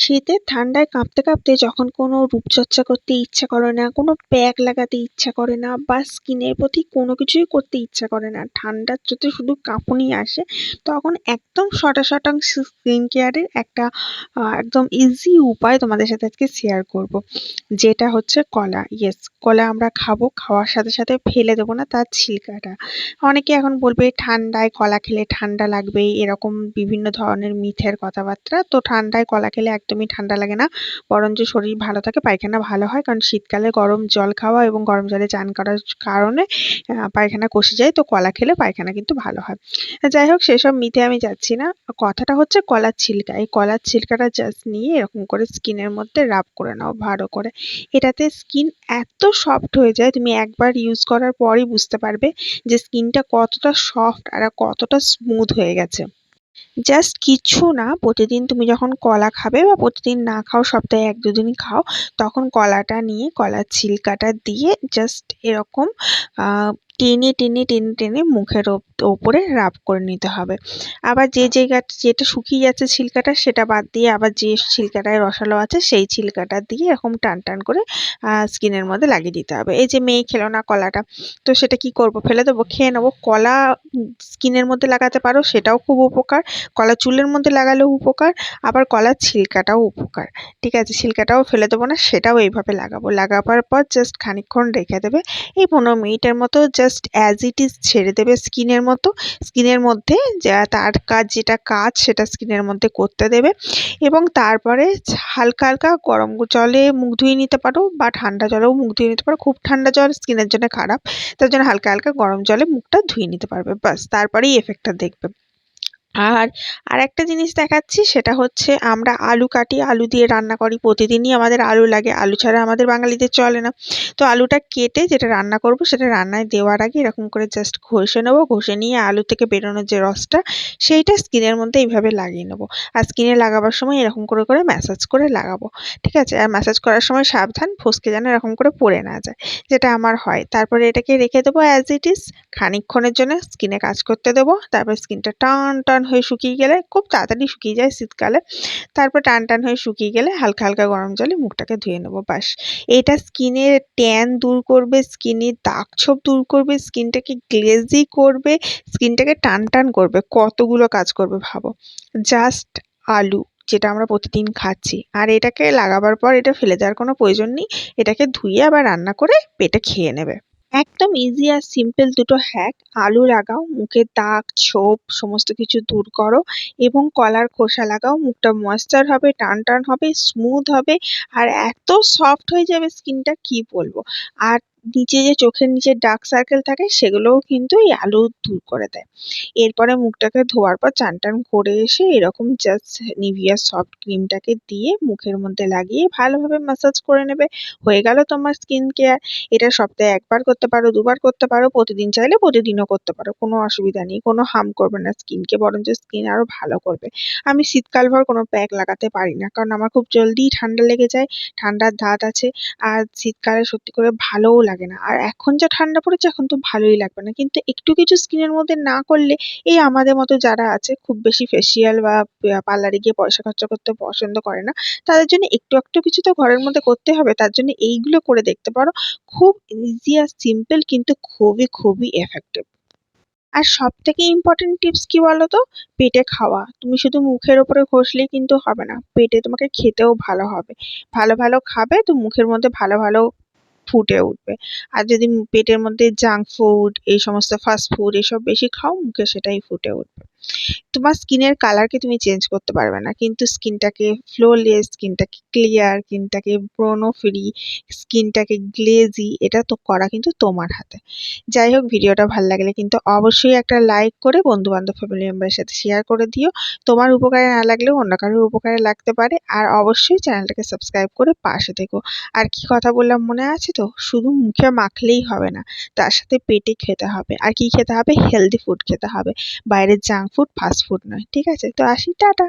শীতে ঠান্ডায় কাঁপতে কাঁপতে যখন কোনো রূপচর্চা করতে ইচ্ছা করে না, কোনো প্যাক লাগাতে ইচ্ছা করে না বা স্কিনের প্রতি কোনো কিছুই করতে ইচ্ছা করে না ঠান্ডার চোটে শুধু কাঁপুনি আসে, তখন একদম শটা শতাংশ স্কিন কেয়ারের একটা একদম ইজি উপায় তোমাদের সাথে আজকে শেয়ার করব। যেটা হচ্ছে কলা। ইয়েস কলা আমরা খাব, খাওয়ার সাথে সাথে ফেলে দেবো না তার ছিলকাটা। অনেকে এখন বলবে ঠান্ডায় কলা খেলে ঠান্ডা লাগবে এরকম বিভিন্ন ধরনের মিথের কথাবার্তা। তো ঠান্ডায় কলা খেলে একদমই ঠান্ডা লাগে না। বরঞ্চ শরীর ভালো থাকে, পায়খানা ভালো হয়। কারণ শীতকালে গরম জল খাওয়া এবং গরম জলে চান করার কারণে পায়খানা কষে যায়। তো কলা খেলে পায়খানা কিন্তু ভালো হয়। যাই হোক, সেসব মিথে আমি যাচ্ছি না। কথাটা হচ্ছে কলার ছিলকা। এই কলার ছিলকাটা জাস্ট নিয়ে এরকম করে স্কিনের মধ্যে রাব করে নাও ভালো করে। এটাতে স্কিন এত সফট হয়ে যায়, তুমি একবার ইউজ করার পরই বুঝতে পারবে যে স্কিনটা কতটা সফট আর কতটা স্মুথ হয়ে গেছে। জাস্ট কিছু না, প্রতিদিন তুমি যখন কলা খাবে বা প্রতিদিন না খাও, সপ্তাহে এক দুদিনই খাও, তখন কলাটা নিয়ে, কলার ছিলকাটা দিয়ে জাস্ট এরকম টেনে টেনে টেনে টেনে মুখের ওপরে রাব করে নিতে হবে। আবার যে জায়গা যেটা শুকিয়ে যাচ্ছে ছিলকাটা, সেটা বাদ দিয়ে আবার যে ছিলকাটায় রসালো আছে, সেই ছিলকাটা দিয়ে এরকম টান টান করে স্কিনের মধ্যে লাগিয়ে দিতে হবে। এই যে মেয়ে খেলো না কলাটা, তো সেটা কি করব? ফেলে দেবো, খেয়ে নেব। কলা স্কিনের মধ্যে লাগাতে পারো, সেটাও খুব উপকার। কলা চুলের মধ্যে লাগালেও উপকার, আবার কলার ছিলকাটাও উপকার। ঠিক আছে, ছিলকাটাও ফেলে দেবো না, সেটাও এইভাবে লাগাবো। লাগাবার পর জাস্ট খানিকক্ষণ রেখে দেবে। এই পনেরো মিনিটের মতো জাস্ট অ্যাজ ইট ইজ ছেড়ে দেবে স্কিনের মতো। স্কিনের মধ্যে যা তার কাজ যেটা কাজ, সেটা স্কিনের মধ্যে করতে দেবে। এবং তারপরে হালকা হালকা গরম জলে মুখ ধুয়ে নিতে পারো, বা ঠান্ডা জলেও মুখ ধুয়ে নিতে পারো। খুব ঠান্ডা জল স্কিনের জন্য খারাপ, তার জন্য হালকা হালকা গরম জলে মুখটা ধুয়ে নিতে পারবে। বাস তারপরেই এফেক্টটা দেখবে। আর আরেকটা জিনিস দেখাচ্ছি, সেটা হচ্ছে আমরা আলু কাটি, আলু দিয়ে রান্না করি। প্রতিদিনই আমাদের আলু লাগে, আলু ছাড়া আমাদের বাঙালিদের চলে না। তো আলুটা কেটে যেটা রান্না করব, সেটা রান্নায় দেওয়ার আগে এরকম করে জাস্ট ঘষে নেব, ঘষে নিয়ে আলু থেকে বেরোনোর যে রসটা, সেইটা স্কিনের মধ্যে এইভাবে লাগিয়ে নেব। আর স্কিনে লাগাবার সময় এরকম করে করে ম্যাসাজ করে লাগাবো। ঠিক আছে? আর ম্যাসাজ করার সময় সাবধান, ফসকে যেন এরকম করে পড়ে না যায়, যেটা আমার হয়। তারপরে এটাকে রেখে দেবো অ্যাজ ইট ইজ খানিকক্ষণের জন্য স্কিনে কাজ করতে দেবো। তারপর স্কিনটা টান টান হয়ে শুকিয়ে গেলে খুব তাড়াতাড়ি শুকিয়ে যায় শীতকালে। তারপর টান টান হয়ে শুকিয়ে গেলে হালকা হালকা গরম জলে মুখটাকে ধুয়ে নেব বাস এটা স্কিনের ট্যান দূর করবে স্কিনের দাগ ছোপ দূর করবে, স্কিনটাকে গ্লেজি করবে, স্কিনটাকে টান টান করবে। কতগুলো কাজ করবে ভাবো। জাস্ট আলু, যেটা আমরা প্রতিদিন খাচ্ছি। আর এটাকে লাগাবার পর এটা ফেলে দেওয়ার কোনো প্রয়োজন নেই। এটাকে ধুয়ে আবার রান্না করে পেটে খেয়ে নেবে। একদম ইজি আর সিম্পল দুটো হ্যাক আলু লাগাও মুখে দাগ, ছোপ, সমস্ত কিছু দূর করো এবং কলার খোসা লাগাও, মুখটা ময়েশ্চার হবে, টান টান হবে স্মুথ হবে, আর এত সফট হয়ে যাবে স্কিনটা কি বলব? আর নিচে যে চোখের নিচে ডার্ক সার্কেল থাকে, সেগুলোও কিন্তু এই আলু দূর করে দেয়। এরপরে মুখটাকে ধোয়ার পর চান টান করে এসে এরকম জাস্ট নিভিয়া সফট ক্রিমটাকে দিয়ে মুখের মধ্যে লাগিয়ে ভালোভাবে ম্যাসাজ করে নেবে। হয়ে গেল তোমার স্কিন কেয়ার এটা সপ্তাহে একবার করতে পারো, দুবার করতে পারো, প্রতিদিন চাইলে প্রতিদিনও করতে পারো। কোনো অসুবিধা নেই, কোনো হার্ম করবে না স্কিনকে বরঞ্চ স্কিন আরও ভালো করবে। আমি শীতকাল ভর কোনো প্যাক লাগাতে পারি না, কারণ আমার খুব জলদি ঠান্ডা লেগে যায়, ঠান্ডার ধাত আছে। আর শীতকালে সত্যি করে ভালোও লাগে না। আর এখন যা ঠান্ডা পড়েছে, এখন তো ভালোই লাগবে না। কিন্তু একটু কিছু স্কিনের মধ্যে না করলে এই আমাদের মতো যারা আছে, খুব বেশি ফেসিয়াল বা পার্লারে গিয়ে পয়সা খরচা করতে পছন্দ করে না, তাদের জন্য একটু একটু কিছু তো ঘরের মধ্যে করতে হবে। তার জন্য এইগুলো করে দেখতে পারো। খুব ইজি আর সিম্পল কিন্তু খুবই খুবই এফেক্টিভ আর সব থেকে ইম্পর্টেন্ট টিপস কি বলো তো পেটে খাওয়া। তুমি শুধু মুখের ওপরে ঘষলেই কিন্তু হবে না। পেটে তোমাকে খেতেও ভালো হবে। ভালো ভালো খাবে তো মুখের মধ্যে ভালো ভালো ফুটে উঠবে। আর যদি পেটের মধ্যে জাঙ্ক ফুড এই সমস্ত ফাস্ট ফুড এসব বেশি খাও, মুখে সেটাই ফুটে উঠবে। তোমার স্কিনের কালারকে তুমি চেঞ্জ করতে পারবে না। কিন্তু স্কিনটাকে ফ্লোলেস স্কিনটাকে ক্লিয়ার স্কিনটাকে ব্রণ ফ্রি স্কিনটাকে গ্লেজি এটা তো করা কিন্তু তোমার হাতে। যাই হোক, ভিডিওটা ভালো লাগলে কিন্তু অবশ্যই একটা লাইক করে বন্ধু বান্ধব ফ্যামিলি মেম্বারের সাথে শেয়ার করে দিও। তোমার উপকারে না লাগলেও অন্য কারোর উপকারে লাগতে পারে। আর অবশ্যই চ্যানেলটাকে সাবস্ক্রাইব করে পাশে থেকো। আর কি কথা বললাম মনে আছে তো? শুধু মুখে মাখলেই হবে না, তার সাথে পেটে খেতে হবে। আর কি খেতে হবে? হেলদি ফুড খেতে হবে। বাইরের জাঙ্ক ফুড ফাস্ট ফুড নয় ঠিক আছে? তো আসি টাটা।